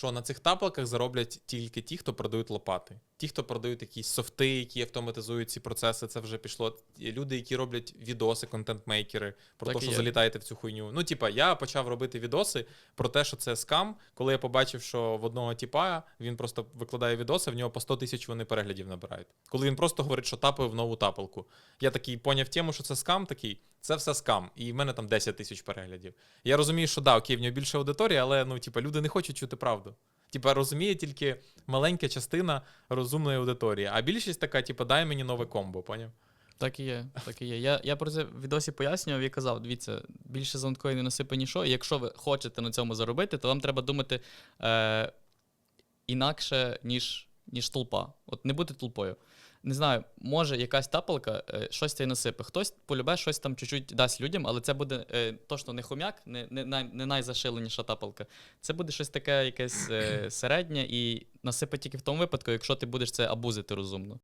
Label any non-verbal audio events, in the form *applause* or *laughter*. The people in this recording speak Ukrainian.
що на цих тапалках зароблять тільки ті, хто продають лопати. Ті, хто продають якісь софти, які автоматизують ці процеси, це вже пішло. Люди, які роблять відоси, контент-мейкери, про те, що є. залітаєте в цю хуйню. Ну, типа, я почав робити відоси про те, що це скам, коли я побачив, що в одного тіпа він просто викладає відоси, в нього по 100 тисяч вони переглядів набирають. Коли він просто говорить, що тапає в нову тапалку. Я такий поняв тему, що це скам такий, це все скам. І в мене там 10 тисяч переглядів. Я розумію, що да, окей, в нього більше аудиторії, але ну, типа, люди не хочуть чути правду. Типа, розуміє тільки маленька частина розумної аудиторії, а більшість така, типа, дай мені нове комбо, поняв? Так і є, так і є. Я, я про це відосі пояснював і казав: дивіться, більше за не насипе нічого. І якщо ви хочете на цьому заробити, то вам треба думати е, інакше, ніж, ніж толпа. От не бути толпою. Не знаю, може якась тапалка е, щось це й насипе. Хтось полюбе щось там чуть-чуть дасть людям, але це буде е, точно не хомяк, не, не, най, не найзашиленіша тапалка. Це буде щось таке, якесь е, *clears throat* середнє і насипе тільки в тому випадку, якщо ти будеш це абузити розумно.